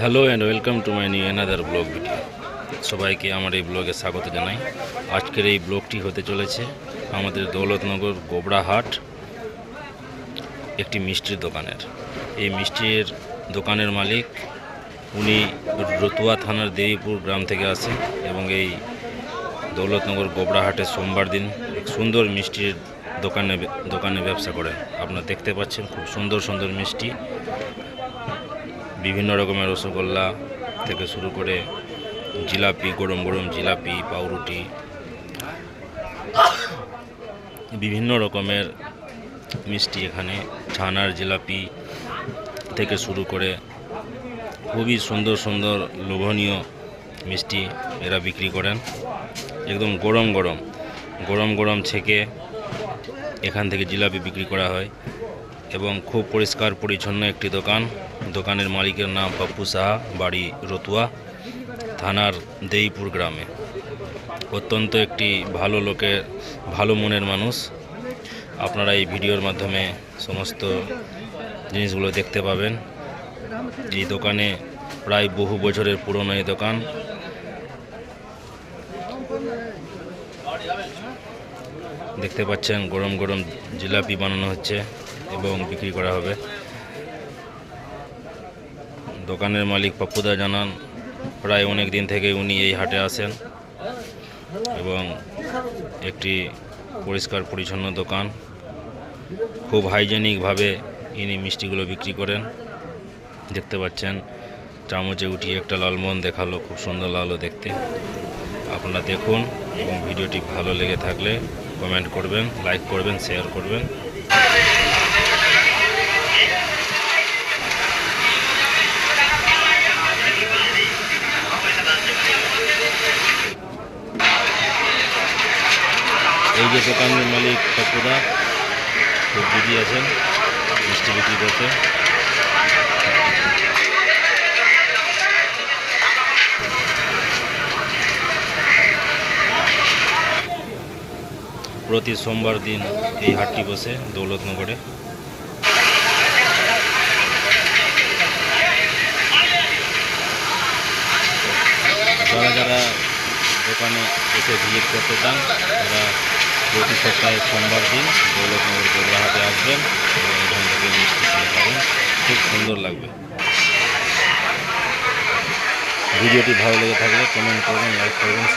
Hello and welcome to my new another blog video সবাইকে আমার এই ব্লগে স্বাগত জানাই। আজকের এই ব্লগটি হতে চলেছে আমাদের দৌলতনগর গোবরাহাট একটি মিষ্টির দোকানের। এই মিষ্টির দোকানের মালিক উনি রতুয়া থানার দেবীপুর গ্রাম থেকে আসেন এবং এই দৌলতনগর গোবরাহাটে সোমবার দিন এক সুন্দর মিষ্টির দোকানে দোকানে ব্যবসা করেন। আপনারা দেখতে পাচ্ছেন খুব সুন্দর সুন্দর মিষ্টি। বিভিন্ন রকমের রসগোল্লা থেকে শুরু করে জিলাপি, গরম গরম জিলাপি, পাউরুটি, বিভিন্ন রকমের মিষ্টি এখানে, ছানার জিলাপি থেকে শুরু করে খুবই সুন্দর সুন্দর লোভনীয় মিষ্টি এরা বিক্রি করেন। একদম গরম গরম গরম গরম ছেঁকে এখান থেকে জিলাপি বিক্রি করা হয়। এবং খুব পরিষ্কার পরিচ্ছন্ন একটি দোকান। দোকানের মালিকের নাম পাপ্পু সাহা, বাড়ি রতুয়া, থানার দেইপুর গ্রামে। অত্যন্ত একটি ভালো লোকের, ভালো মনের মানুষ। আপনারা এই ভিডিওর মাধ্যমে সমস্ত জিনিসগুলো দেখতে পাবেন। এই দোকানে প্রায় বহু বছরের পুরনো এই দোকান। দেখতে পাচ্ছেন গরম গরম জিলাপি বানানো হচ্ছে। এবং বিক্রি করা হবে। দোকানের মালিক পাপ্পুদা জানান, প্রায় অনেক দিন থেকে উনি এই হাটে আসেন এবং একটি পরিষ্কার পরিচ্ছন্ন দোকান। খুব হাইজেনিকভাবে ইনি মিষ্টিগুলো বিক্রি করেন। দেখতে পাচ্ছেন, চামচে উঠিয়ে একটা লালমোহন দেখাল, খুব সুন্দর লাগল দেখতে। আপনারা দেখুন এবং ভিডিওটি ভালো লেগে থাকলে কমেন্ট করবেন, লাইক করবেন শেয়ার করবেন। এই যে দোকানের মালিক পপুদা খুব বিজি আছেন, মিষ্টি বিক্রি করতে প্রতি সোমবার দিন এই হাটটি বসে দৌলতনগরে। যারা যারা দোকানে এসে ভিজিট করতে চান, তারা প্রতি সপ্তাহে সোমবার দিন দৌলতনগর গোবরাহাটে আসবেন এবং এখান থেকে মিষ্টি কিনে খাবেন। খুব সুন্দর লাগবে। ভিডিওটি ভালো লেগে থাকলে কমেন্ট করবেন লাইক করবেন